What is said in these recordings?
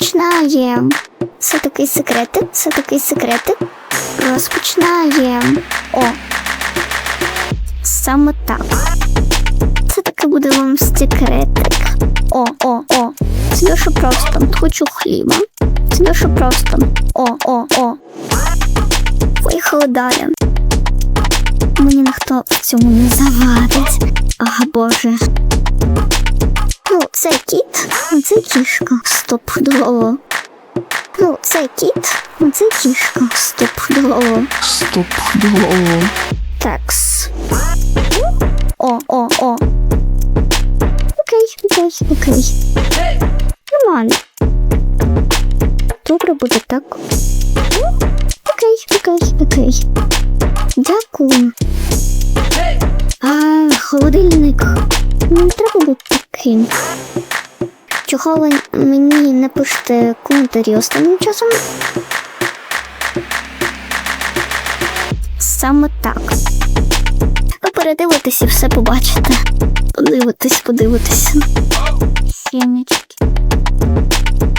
Розпочинаємо. Це такий секретик, це такий секретик. Розпочинаємо. О. Саме так. Це таки буде вам секретик. О, о, о. Це дуже просто. Хочу хліба. Це дуже просто. О, о, о. Поїхали далі. Мені ніхто в цьому не завадить. Ага, боже. Це кіт, це кішка. Стопудово. Ну, це кіт, це кішка. Стопудово. Стопудово. Такс. О, о, о. Окей, окей, окей. Нормально. Добре буде так. Окей, окей, окей. Дякую. А, холодильник. Не треба бути таким. Чого ви мені не пишете коментарі останнім часом? Саме так. Ви передивитесь і все побачите. Подивитесь, подивитесь. Сімечки.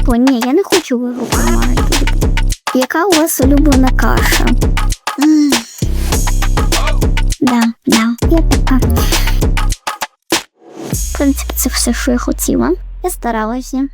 О, ні, я не хочу вигру приймати. Яка у вас улюблена каша? В принципі, це все, що я хотіла. Я старалася.